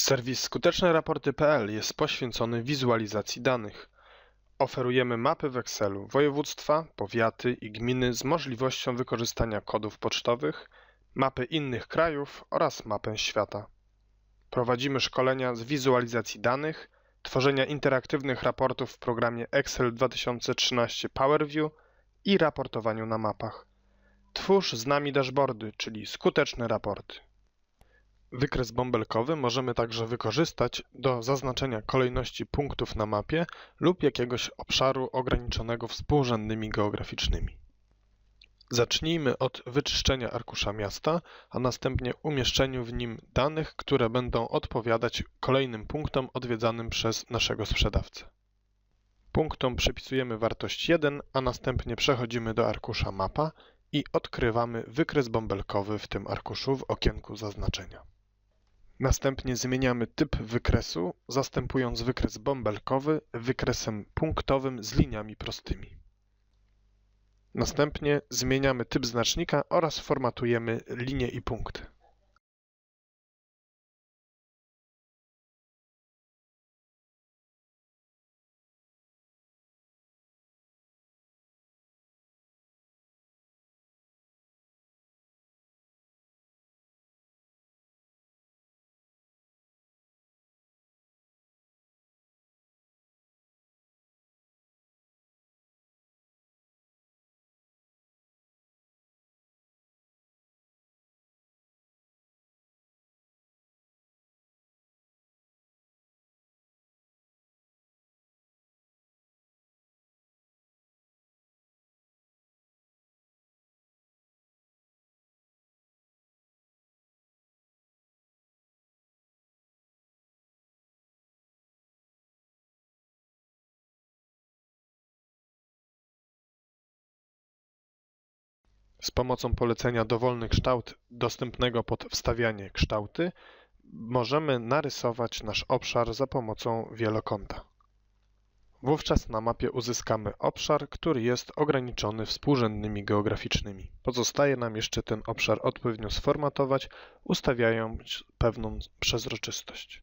Serwis skuteczneraporty.pl jest poświęcony wizualizacji danych. Oferujemy mapy w Excelu województwa, powiaty i gminy z możliwością wykorzystania kodów pocztowych, mapy innych krajów oraz mapę świata. Prowadzimy szkolenia z wizualizacji danych, tworzenia interaktywnych raportów w programie Excel 2013 PowerView i raportowaniu na mapach. Twórz z nami dashboardy, czyli skuteczne raporty. Wykres bąbelkowy możemy także wykorzystać do zaznaczenia kolejności punktów na mapie lub jakiegoś obszaru ograniczonego współrzędnymi geograficznymi. Zacznijmy od wyczyszczenia arkusza miasta, a następnie umieszczeniu w nim danych, które będą odpowiadać kolejnym punktom odwiedzanym przez naszego sprzedawcę. Punktom przypisujemy wartość 1, a następnie przechodzimy do arkusza mapa i odkrywamy wykres bąbelkowy w tym arkuszu w okienku zaznaczenia. Następnie zmieniamy typ wykresu, zastępując wykres bąbelkowy wykresem punktowym z liniami prostymi. Następnie zmieniamy typ znacznika oraz formatujemy linie i punkty. Z pomocą polecenia dowolny kształt dostępnego pod wstawianie kształty możemy narysować nasz obszar za pomocą wielokąta. Wówczas na mapie uzyskamy obszar, który jest ograniczony współrzędnymi geograficznymi. Pozostaje nam jeszcze ten obszar odpowiednio sformatować, ustawiając pewną przezroczystość.